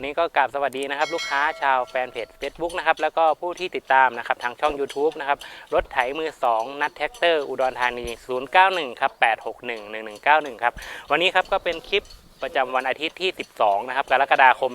ก็วันนี้ก็กราบสวัสดีนะครับ ลูกค้าชาวแฟนเพจ Facebook นะครับแล้วก็ผู้ที่ติดตามนะครับทางช่อง YouTube นะครับรถไถมือ 2 นัดแท็กเตอร์อุดรธานี 091 ครับ 861 1191 ครับ วันนี้ครับก็เป็นคลิป ประจำวันอาทิตย์ที่ 12 นะครับ กรกฎาคม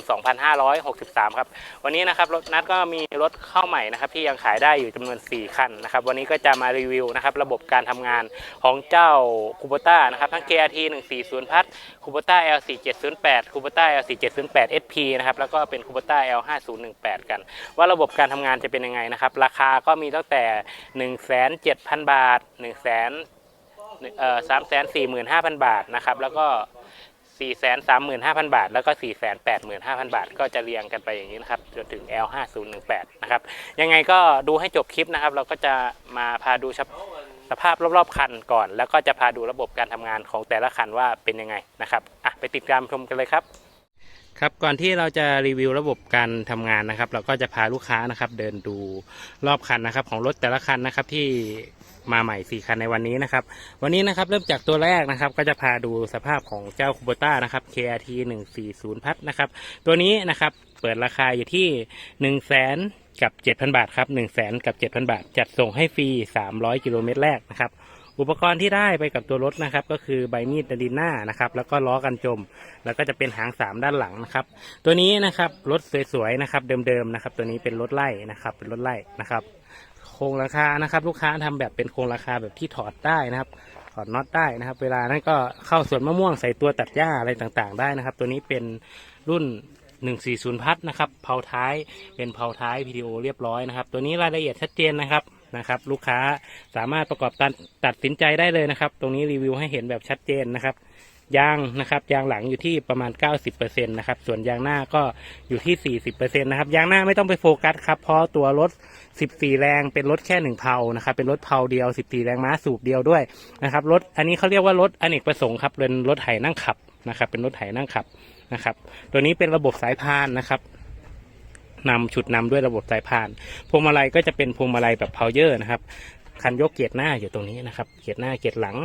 2563 ครับ วันนี้นะครับรถนัดก็มีรถเข้าใหม่นะครับที่ยังขายได้อยู่จำนวน 4 คันนะครับ วันนี้ก็จะมารีวิวนะครับระบบการทำงานของเจ้าคูโบต้านะครับทั้ง KRT 140พัทคูโบต้า L4708 คูโบต้า L4708 SP นะครับแล้วก็เป็นคูโบต้า L5018 กัน ว่าระบบการทำงานจะเป็นยังไงนะครับ ราคาก็มีตั้งแต่ 1,700,000 บาท 1 0 0 0 0เอ่อ345,000 บาทนะครับ แล้วก็ 435,000 บาท แล้วก็ 485,000 บาท ก็จะเรียงกันไปอย่างนี้นะครับ จนถึง L5018 นะครับ ยังไงก็ดูให้จบคลิปนะครับ เราก็จะมาพาดูสภาพรอบๆคันก่อน แล้วก็จะพาดูระบบการทำงานของแต่ละคันว่าเป็นยังไงนะครับ อะ ไปติดตามชมกันเลยครับครับก่อนที่เราจะรีวิวระบบการทำงานนะครับ เราก็จะพาลูกค้านะครับ เดินดูรอบคันนะครับ ของรถแต่ละคันนะครับที่ มาใหม่4คันในวันนี้นะครับ วันนี้นะครับเริ่มจากตัวแรกนะครับ ก็จะพาดูสภาพของเจ้าคูโบต้านะครับ KRT 140พัทนะครับ ตัวนี้นะครับเปิดราคาอยู่ที่1 0 0 0 0แสนกับ 7,000 บาทครับ1 0 0 0 0แสนกับ 7,000 บาท จัดส่งให้ฟรี 300 กิโลเมตรแรกนะครับอุปกรณ์ที่ได้ไปกับตัวรถนะครับ ก็คือใบมีดดาดินหน้านะครับ แล้วก็ล้อกันจม แล้วก็จะเป็นหางสามด้านหลังนะครับ ตัวนี้นะครับรถสวยๆนะครับ เดิมๆนะครับ ตัวนี้เป็นรถไล่นะครับ เป็นรถไล่นะครับ โครงราคานะครับ ลูกค้าทำแบบเป็นโครงราคาแบบที่ถอดได้นะครับ ถอดน็อตได้นะครับ เวลานั้นก็เข้าสวนมะม่วงใส่ตัวตัดหญ้าอะไรต่างๆ ได้นะครับ ตัวนี้เป็นรุ่น140พัทนะครับเผาท้ายเป็นเผาท้าย PTO เรียบร้อยนะครับ ตัวนี้รายละเอียดชัดเจนนะครับนะครับ ลูกค้าสามารถประกอบตัดตัดสินใจได้เลยนะครับ ตรงนี้รีวิวให้เห็นแบบชัดเจนนะครับ ยางนะครับ ยางหลังอยู่ที่ประมาณ 90%นะครับ ส่วนยางหน้าก็อยู่ที่ 40%นะครับ ยางหน้าไม่ต้องไปโฟกัสครับ เพราะตัวรถ 14 แรงเป็นรถแค่หนึ่งเพานะครับ เป็นรถเพาเดียว 14 แรงม้าสูบเดียวด้วยนะครับ รถอันนี้เขาเรียกว่ารถอเนกประสงค์ครับ เป็นรถไถนั่งขับนะครับ เป็นรถไถนั่งขับนะครับ ตัวนี้เป็นระบบสายพานนะครับนำฉุดนำด้วยระบบสายพาน พวงมาลัยก็จะเป็นพวงมาลัยแบบเพาเยอร์นะครับ คันยกเกียร์หน้าอยู่ตรงนี้นะครับ เกียร์หน้าเกียร์หลัง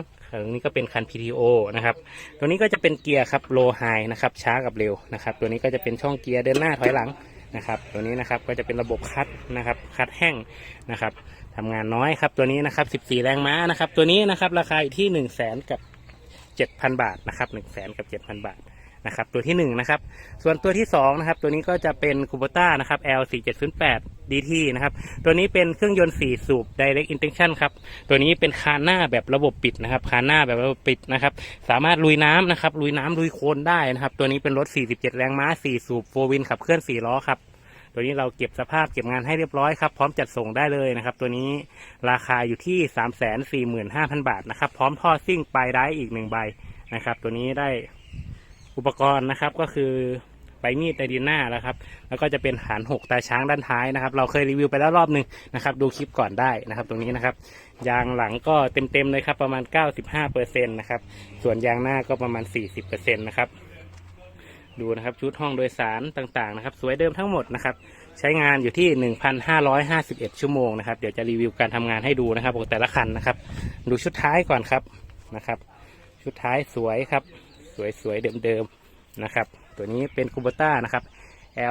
ตรงนี้ก็เป็นคัน PTO นะครับ ตัวนี้ก็จะเป็นเกียร์ครับโลไฮนะครับช้ากับเร็วนะครับ ตัวนี้ก็จะเป็นช่องเกียร์เดินหน้าถอยหลังนะครับ ตัวนี้นะครับก็จะเป็นระบบคัดนะครับ คัดแห้งนะครับทำงานน้อยครับ ตัวนี้นะครับ 14 แรงม้านะครับ ตัวนี้นะครับราคาอยู่ที่ 1 0 0 0 0แสนกับ7,000 บาทนะครับ1 0 0 0 0แสนกับ7,000 บาท นะครับตัวที่1นนะครับส่วนตัวที่2นะครับตัวนี้ก็จะเป็นคูโบต้านะครับ L4708 DT นะครับตัวนี้เป็นเครื่องยนต์ 4 สูบ Direct Injection ครับตัวนี้เป็นคานหน้าแบบระบบปิดนะครับคานหน้าแบบระบบปิดนะครับสามารถลุยน้ำนะครับลุยน้ำลุยโคลนได้นะครับตัวนี้เป็นรถ 47 แรงม้า 4 สูบโฟวินขับเคลื่อน 4 ล้อครับตัวนี้เราเก็บสภาพเก็บงานให้เรียบร้อยครับพร้อมจัดส่งได้เลยนะครับ ตัวนี้ราคาอยู่ที่ 345,000 บาทนะครับพร้อมท่อซิ่งปลายได้อีกหนึ่งใบนะครับตัวนี้ได้ อุปกรณ์นะครับก็คือใบมีดไดดีน่าแล้วครับ แล้วก็จะเป็นหานหกตาช้างด้านท้ายนะครับ เราเคยรีวิวไปแล้วรอบหนึ่งนะครับ ดูคลิปก่อนได้นะครับ ตรงนี้นะครับ ยางหลังก็เต็มๆเลยครับ ประมาณ 95%นะครับ ส่วนยางหน้าก็ประมาณ 40%นะครับ ดูนะครับชุดห้องโดยสารต่างๆนะครับ สวยเดิมทั้งหมดนะครับ ใช้งานอยู่ที่ 1,551 ชั่วโมงนะครับ เดี๋ยวจะรีวิวการทำงานให้ดูนะครับของแต่ละคันนะครับ ดูชุดท้ายก่อนครับนะครับ ชุดท้ายสวยครับ สวยๆเดิมๆนะครับ ตัวนี้เป็นคูโบต้านะครับ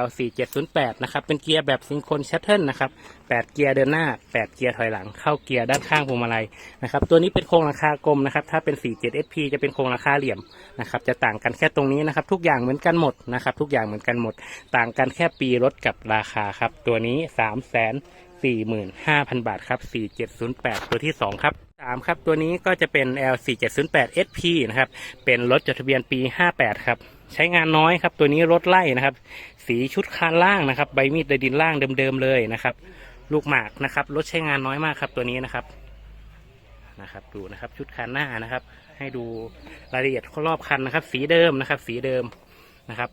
L4708 นะครับ เป็นเกียร์แบบซิงโครนชัตเทิลนะครับ 8 เกียร์เดินหน้า 8 เกียร์ถอยหลัง เข้าเกียร์ด้านข้างพวงมาลัยนะครับ ตัวนี้เป็นโครงราคากลมนะครับ ถ้าเป็น 47SP จะเป็นโครงราคาเหลี่ยมนะครับ จะต่างกันแค่ตรงนี้นะครับ ทุกอย่างเหมือนกันหมดนะครับ ทุกอย่างเหมือนกันหมด ต่างกันแค่ปีรถกับราคาครับ ตัวนี้ 345,000 บาทครับ 4708 ตัวที่ 2 ครับ 3ครับตัวนี้ก็จะเป็น L4708 SP นะครับ เป็นรถจดทะเบียนปี 58 ครับ ใช้งานน้อยครับ ตัวนี้รถไล่นะครับ สีชุดคานล่างนะครับ ใบมีดดดินล่างเดิมๆเลยนะครับ ลูกหมากนะครับ รถใช้งานน้อยมากครับตัวนี้นะครับ นะครับ ดูนะครับ ชุดคานหน้านะครับ ให้ดูรายละเอียดรอบคันนะครับ สีเดิมนะครับ สีเดิมนะครับ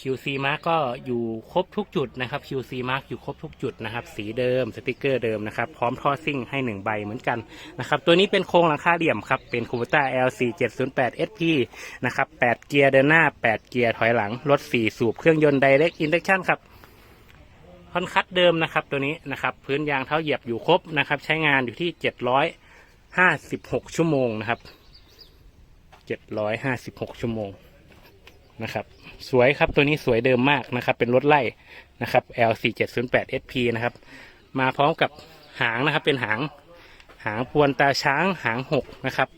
QC Mark ก็อยู่ครบทุกจุดนะครับ QC Mark อยู่ครบทุกจุดนะครับ สีเดิมสติกเกอร์เดิมนะครับ พร้อมท่อซิ่งให้หนึ่งใบเหมือนกันนะครับ ตัวนี้เป็นโครงหลังคาเหลี่ยมครับ เป็น Kubota L4708 SP นะครับ 8 เกียร์เดินหน้า 8 เกียร์ถอยหลัง รถ 4 สูบเครื่องยนต์ Direct Injection ครับคอนคัตเดิมนะครับตัวนี้นะครับ พื้นยางเท้าเหยียบอยู่ครบนะครับ ใช้งานอยู่ที่ 756 ชั่วโมงนะครับ 756 ชั่วโมง นะครับ สวยครับตัวนี้สวยเดิมมากนะครับ เป็นรถไล่นะครับ L4708 SP นะครับ มาพร้อมกับหางนะครับ เป็นหางหางพวนตาช้างหางหกนะครับ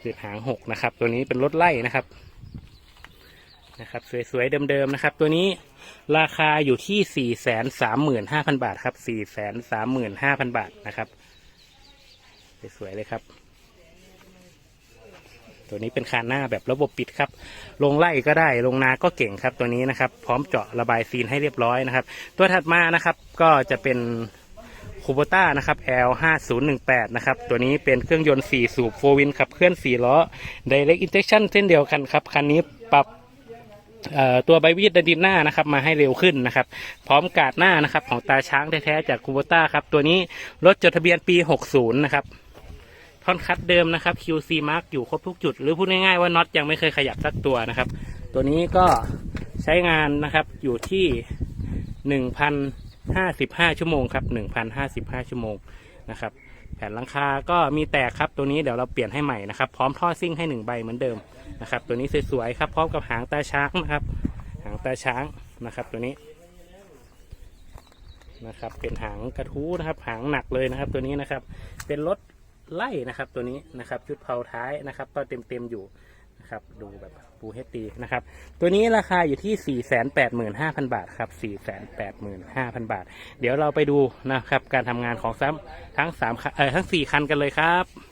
เป็นหางหกนะครับ ตัวนี้เป็นรถไล่นะครับนะครับ สวยๆเดิมๆนะครับ ตัวนี้ราคาอยู่ที่สี่แสนสามหมื่นห้าพันบาทครับสี่แสนสามหมื่นห้าพันบาทนะครับ สวยๆเลยครับ ตัวนี้เป็นคานหน้าแบบระบบปิดครับ ลงไล่ก็ได้ ลงนาก็เก่งครับตัวนี้นะครับ พร้อมเจาะระบายซีนให้เรียบร้อยนะครับ ตัวถัดมานะครับก็จะเป็นคูโบต้านะครับ L 5 0 1 8 นะครับ ตัวนี้เป็นเครื่องยนต์ 4 สูบโฟวินขับเคลื่อน 4 ล้อ Direct Injection เช่นเดียวกันครับ คันนี้ปรับตัวใบวีดดันดินหน้านะครับมาให้เร็วขึ้นนะครับ พร้อมกาดหน้านะครับของตาช้างแท้ๆจากคูโบต้าครับ ตัวนี้รถจดทะเบียนปี 60 นะครับ ท่อนคัดเดิมนะครับ QC mark อยู่ครบทุกจุด หรือพูดง่ายๆว่าน็อตยังไม่เคยขยับสักตัวนะครับ ตัวนี้ก็ใช้งานนะครับอยู่ที่หนึ่งพันห้าสิบห้าชั่วโมงครับหนึ่งพันห้าสิบห้าชั่วโมงนะครับแผ่นหลังคาก็มีแตกครับตัวนี้เดี๋ยวเราเปลี่ยนให้ใหม่นะครับ พร้อมท่อซิ่งให้หนึ่งใบเหมือนเดิมนะครับ ตัวนี้สวยๆครับพร้อมกับหางตาช้างนะครับ หางตาช้างนะครับ ตัวนี้นะครับ เป็นหางกระทู้นะครับ หางหนักเลยนะครับ ตัวนี้นะครับ เป็นรถ ไล่นะครับตัวนี้นะครับชุดเผาท้ายนะครับก็เต็มเต็มอยู่นะครับดูแบบปูเฮตีนะครับตัวนี้ราคาอยู่ที่ 4 8 5 0 0 0 บาทครับ 4 8 5 0 0 0 บาท เดี๋ยวเราไปดูนะครับการทำงานของซ้ำทั้ง3เอ่อทั้ง 4 คันกันเลยครับ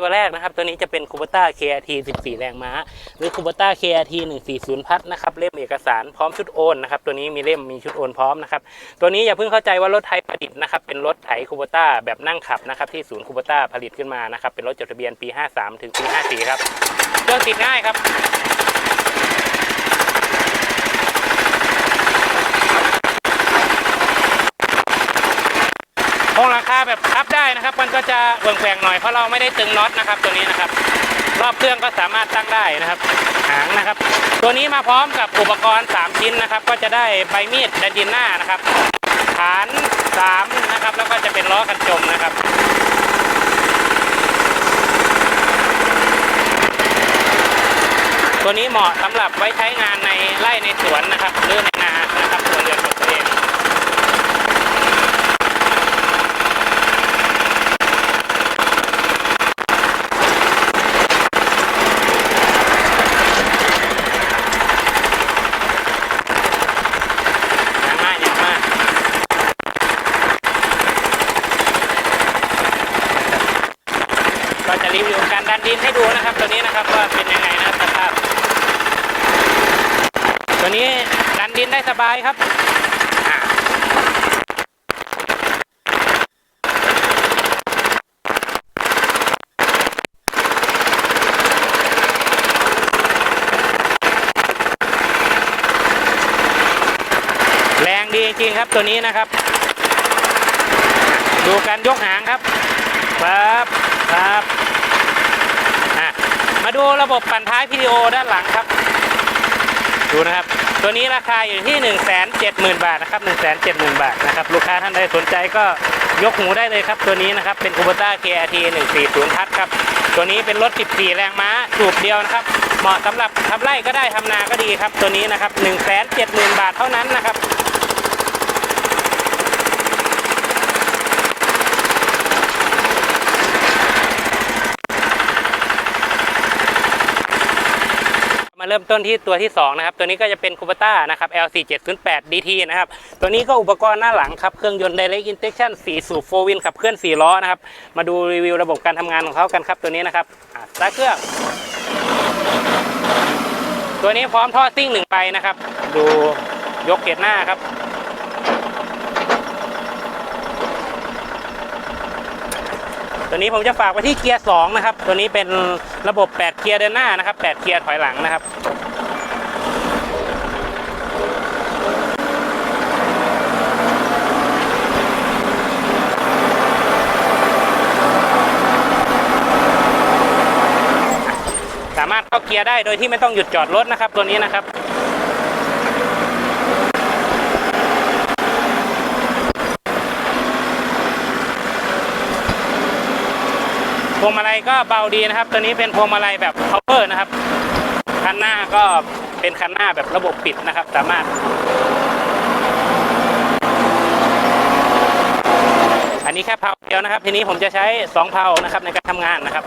ตัวแรกนะครับ ตัวนี้จะเป็นคูเบต้า KRT 14 แรงม้า หรือคูเบต้า KRT 140 พัดนะครับ เล่มเอกสารพร้อมชุดโอนนะครับ ตัวนี้มีเล่มมีชุดโอนพร้อมนะครับ ตัวนี้อย่าเพิ่งเข้าใจว่ารถไทยประดิษฐ์นะครับ เป็นรถไถคูเบต้าแบบนั่งขับนะครับที่ศูนย์คูเบต้าผลิตขึ้นมานะครับ เป็นรถจดทะเบียนปี 53 ถึงปี 54 ครับ เครื่องติดง่ายครับ คงหลังคาแบบพับได้นะครับ มันก็จะเแกว่งหน่อยเพราะเราไม่ได้ตึงน็อตนะครับ ตัวนี้นะครับ รอบเครื่องก็สามารถตั้งได้นะครับหางนะครับ ตัวนี้มาพร้อมกับอุปกรณ์ 3 ชิ้นนะครับ ก็จะได้ใบมีดดันดินหน้านะครับฐาน3นะครับ แล้วก็จะเป็นล้อกันจมนะครับตัวนี้เหมาะสำหรับไว้ใช้งานในไร่ในสวนนะครับ หรือในนานะครับส่วนเรือนของตัวเอง อย่างมากอย่างมากก็จะรีวิวการดันดินให้ดูนะครับ ตัวนี้นะครับว่าเป็นยังไงนะครับสภาพตัวนี้ดันดินได้สบายครับแรงดีจริงครับตัวนี้นะครับ ดูการยกหางครับครับครับมาดูระบบปั่นท้าย PDO ด้านหลังครับ ดูนะครับ ตัวนี้ราคาอยู่ที่ 1 7 0 0 0 0 บาทนะครับ 1 7 0 0 0 0 บาทนะครับ ลูกค้าท่านใดสนใจก็ยกหูได้เลยครับ ตัวนี้นะครับ เป็น Kubota KRT 140พัทครับ ตัวนี้เป็นรถ 14 แรงม้าสูบเดียวนะครับ เหมาะสำหรับทำไร่ก็ได้ทำนาก็ดีครับ ตัวนี้นะครับ 1 7 0 0 0 0 บาทเท่านั้นนะครับ เริ่มต้นที่ตัวที่ 2 นะครับ ตัวนี้ก็จะเป็นคูปต้านะครับ L4708 DT นะครับ ตัวนี้ก็อุปกรณ์หน้าหลังครับ เครื่องยนต์ Direct Injection 4 สูบ4วินขับเคลื่อน 4 ล้อนะครับ มาดูรีวิวระบบการทำงานของเขากันครับ ตัวนี้นะครับสตาร์เครื่อง ตัวนี้พร้อมท่อซิ่งหนึ่งไปนะครับ ดูยกเกียร์หน้าครับ ตัวนี้ผมจะฝากไว้ที่เกียร์2นะครับ ตัวนี้เป็นระบบ 8 เกียร์เดินหน้านะครับ 8 เกียร์ถอยหลังนะครับสามารถเข้าเกียร์ได้โดยที่ไม่ต้องหยุดจอดรถนะครับตัวนี้นะครับ วงมาลัยก็เบาดีนะครับ ตัวนี้เป็นพวงมาลัยแบบ power นะครับคันหน้าก็เป็นคันหน้าแบบระบบปิดนะครับ สามารถอันนี้แค่เพาเดียวนะครับ ทีนี้ผมจะใช้2เพานะครับในการทำงานนะครับ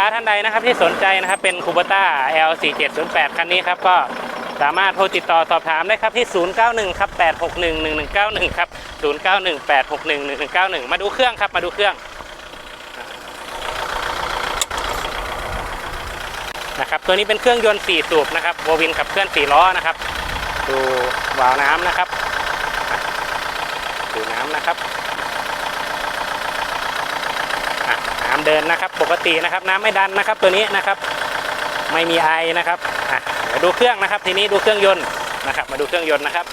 ค้าท่านใดนะครับที่สนใจนะครับเป็นคูเบต้า L4708 คันนี้ครับก็สามารถโทรติดต่อสอบถามได้ครับที่ 091ครับ861 1191 ครับ 091 861 1191 มาดูเครื่องครับมาดูเครื่องนะครับตัวนี้เป็นเครื่องยนต์ 4 สูบนะครับโววินขับเคลื่อน 4 ล้อนะครับ ดูวาล์วน้ำนะครับดูน้ำนะครับ อะน้ำ เดินนะครับ ปกตินะครับน้ำไม่ดันนะครับ ตัวนี้นะครับ ไม่มีไอนะครับอะเดี๋ยวดูเครื่องนะครับ ทีนี้ดูเครื่องยนต์นะครับ มาดูเครื่องยนต์นะครับ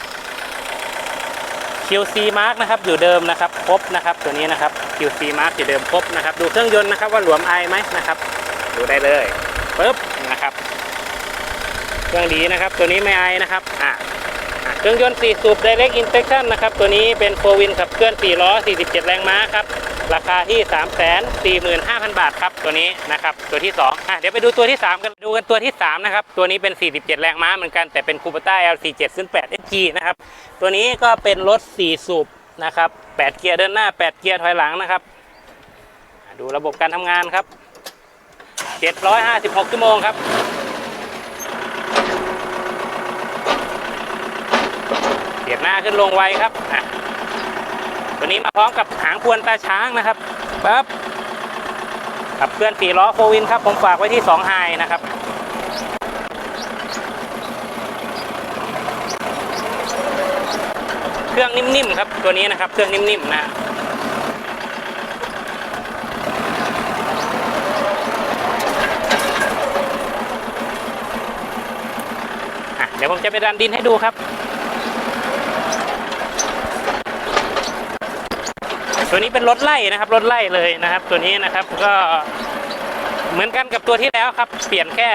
QC Mark นะครับอยู่เดิมนะครับครบนะครับ ตัวนี้นะครับ QC Mark อยู่เดิมครบนะครับ ดูเครื่องยนต์นะครับว่าหลวมไอไหมนะครับ ดูได้เลยปึ๊บนะครับ เครื่องดีนะครับ ตัวนี้ไม่ไอนะครับอะอะเครื่องยนต์4สูบ Direct Injection นะครับ ตัวนี้เป็นโฟวินขับเคลื่อน 4 ล้อ 47 แรงม้าครับ ราคาที่ 345,000 บาทครับตัวนี้นะครับตัวที่2อะเดี๋ยวไปดูตัวที่ 3 กันดูกันตัวที่3นะครับตัวนี้เป็น 47 แรงม้าเหมือนกันแต่เป็นคูปต้า L4708 SG นะครับตัวนี้ก็เป็นรถ 4 สูบนะครับ8เกียร์เดินหน้า 8 เกียร์ถอยหลังนะครับ ดูระบบการทำงานครับ 756 ชั่วโมงครับเสียบหน้าขึ้นลงไวครับอะ ตัวนี้มาพร้อมกับหางพวนตาช้างนะครับปั๊บขับเคลื่อนสี่ล้อโฟวินครับ ผมฝากไว้ที่2ไฮนะครับ เครื่องนิ่มๆครับตัวนี้นะครับ เครื่องนิ่มๆนะอะเดี๋ยวผมจะไปดันดินให้ดูครับ ตัวนี้เป็นรถไล่นะครับรถไล่เลยนะครับ ตัวนี้นะครับก็เหมือนกันกับตัวที่แล้วครับเปลี่ยนแค่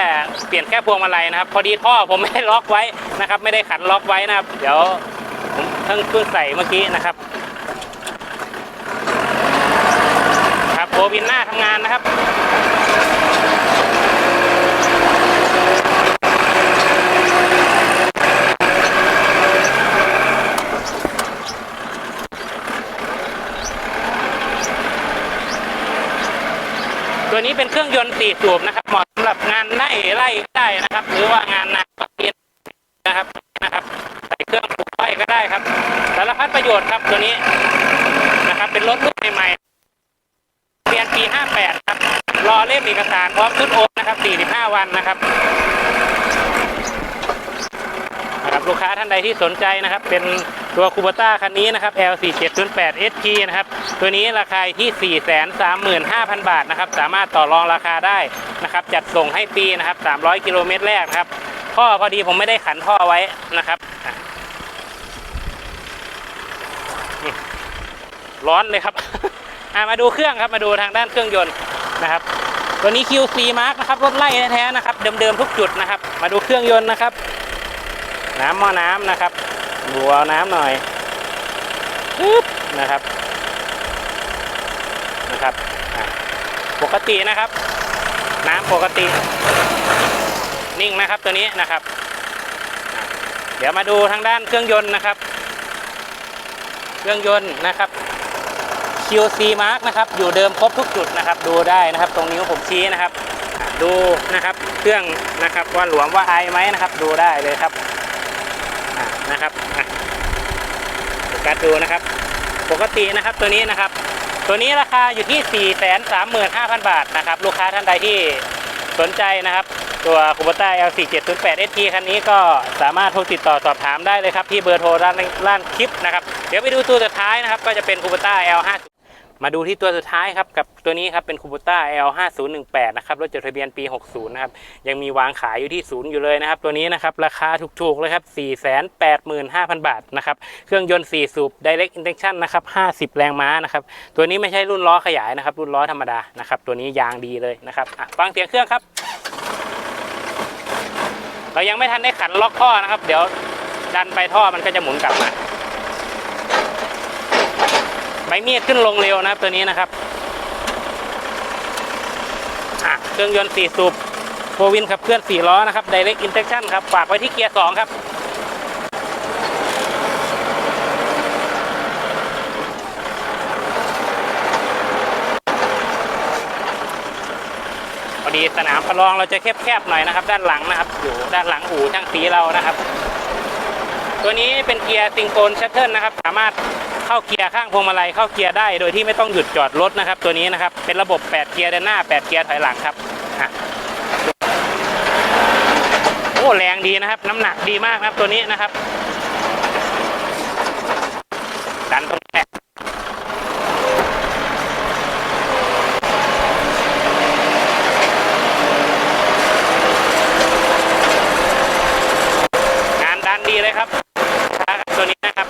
เปลี่ยนแค่พวงมาลัยนะครับ พอดีท่อผมไม่ได้ล็อกไว้นะครับ ไม่ได้ขันล็อกไว้นะครับ เดี๋ยวผมเพิ่งเพิ่งใส่เมื่อกี้นะครับ ครับโบวินหน้าทำงานนะครับ นี้เป็นเครื่องยนต์สี่สูบนะครับเหมาะสำหรับงานไร่ไร่ได้นะครับ หรือว่างานนาเรียนนะครับนะครับใส่เครื่องปลูกไฟก็ได้ครับสารพัดประโยชน์ครับตัวนี้นะครับ เป็นรถรุ่นใหม่ๆเรียนปี 58 ครับ รอเล่มเอกสารพร้อมชุดโอนนะครับ 45 วันนะครับ นะครับลูกค้าท่านใดที่สนใจนะครับ เป็นตัวคูเบต้าคันนี้นะครับ L4708 SP นะครับ ตัวนี้ราคาที่ 435,000 บาทนะครับ สามารถต่อรองราคาได้นะครับ จัดส่งให้ฟรีนะครับ 300 กิโลเมตรแรกนะครับท่อพอดีผมไม่ได้ขันท่อไว้นะครับ ร้อนเลยครับมาดูเครื่องครับมาดูทางด้านเครื่องยนต์นะครับตัวนี้ QC Mark นะครับรถไล่แท้ๆนะครับ เดิมๆทุกจุดนะครับ มาดูเครื่องยนต์นะครับ น้ำหม้อน้ำนะครับดูเอาน้ำหน่อยปึ๊บนะครับนะครับปกตินะครับ น้ำปกติ นิ่งนะครับตัวนี้นะครับ เดี๋ยวมาดูทางด้านเครื่องยนต์นะครับ เครื่องยนต์นะครับ QC Mark นะครับ อยู่เดิมครบทุกจุดนะครับ ดูได้นะครับ ตรงนิ้ผมชี้นะครับ ดูนะครับ เครื่องนะครับว่าหลวมว่าไอไหมนะครับ ดูได้เลยครับ นะครับกัสดูนะครับ ปกตินะครับตัวนี้นะครับ ตัวนี้ราคาอยู่ที่ 4 3 5 0 0 0 บาทนะครับ ลูกค้าท่านใดที่สนใจนะครับ ตัวคูปต้า L4708 ST คันนี้ก็สามารถโทรติดต่อสอบถามได้เลยครับ ที่เบอร์โทรด้านล่างคลิปนะครับ เดี๋ยวไปดูตัวสุดท้ายนะครับ ก็จะเป็นคูปต้า L50 มาดูที่ตัวสุดท้ายครับกับตัวนี้ครับเป็นคู b ต้า L 5 0 1 8 นะครับรถจดทะเบียนปี 60 นะครับ ยังมีวางขายอยู่ที่ศูนย์อยู่เลยนะครับ ตัวนี้นะครับ ราคาถูกๆเลยครับ 485,000 บาทนะครับ เครื่องยนต์ 4 สูบ Direct Injection นะครับ 50 แรงม้านะครับ ตัวนี้ไม่ใช่รุ่นล้อขยายนะครับ รุ่นล้อธรรมดานะครับ ตัวนี้ยางดีเลยนะครับฟังเสียงเครื่องครับ เรายังไม่ทันได้ขันล็อกท่อนะครับ เดี๋ยวดันไปท่อมันก็จะหมุนกลับมา ใบมีดขึ้นลงเร็วนะครับตัวนี้นะครับเครื่องยนต์4สูบโฟวินขับเคลื่อน4ล้อนะครับ Direct Injection ครับ ฝากไว้ที่เกียร์ 2 ครับ พอดีสนามประลองเราจะแคบๆหน่อยนะครับ ด้านหลังนะครับ อยู่ด้านหลังอู่ช่างสีเรานะครับ ตัวนี้เป็นเกียร์ซิงโกนชัตเทิลนะครับ สามารถ เข้าเกียร์ข้างพวงมาลัยเข้าเกียร์ได้ โดยที่ไม่ต้องหยุดจอดรถนะครับ ตัวนี้นะครับเป็นระบบ 8 เกียร์เดินหน้า 8 เกียร์ถอยหลังครับโอ้แรงดีนะครับ น้ำหนักดีมากนะครับตัวนี้นะครับดันตรงานดันดีเลยครับครับตัวนี้นะครับ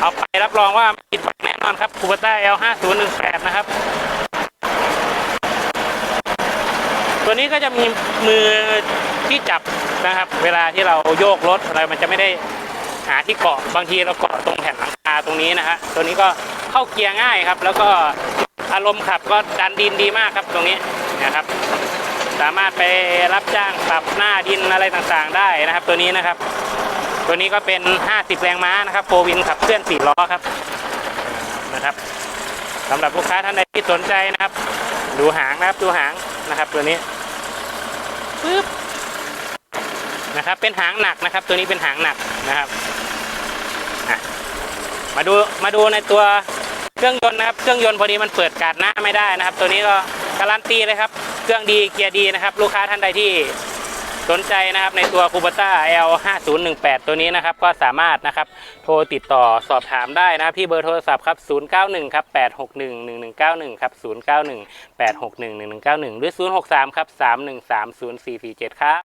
เอาไป รองว่าไม่ผิดหวังแน่นอนครับคูเปต้า L 5 0 1 8 นะครับ ตัวนี้ก็จะมีมือที่จับนะครับ เวลาที่เราโยกรถอะไรมันจะไม่ได้หาที่เกาะบางทีเราเกาะตรงแผ่นหลังคาตรงนี้นะฮะตัวนี้ก็เข้าเกียร์ง่ายครับ แล้วก็อารมณ์ขับก็ดันดินดีมากครับตรงนี้นะครับ สามารถไปรับจ้างปรับหน้าดินอะไรต่างๆ ได้นะครับ ตัวนี้นะครับ ตัวนี้ก็เป็น 50 แรงม้านะครับโฟวินขับเคลื่อน4ล้อครับนะครับสำหรับลูกค้าท่านใดที่สนใจนะครับ ดูหางนะครับดูหางนะครับตัวนี้ปึ๊บนะครับเป็นหางหนักนะครับ ตัวนี้เป็นหางหนักนะครับมาดูมาดูในตัวเครื่องยนต์นะครับ เครื่องยนต์พอดีมันเปิดกาดหน้าไม่ได้นะครับ ตัวนี้ก็การันตีเลยครับ เครื่องดีเกียร์ดีนะครับ ลูกค้าท่านใดที่ สนใจนะครับในตัวคูปต้า L 5 0 1 8ตัวนี้นะครับก็สามารถนะครับโทรติดต่อสอบถามได้นะครับที่เบอร์โทรศัพท์ครับ091ครับ861 1191ครับ091 861 1191 หรือ 063ครับ313 0447 ครับ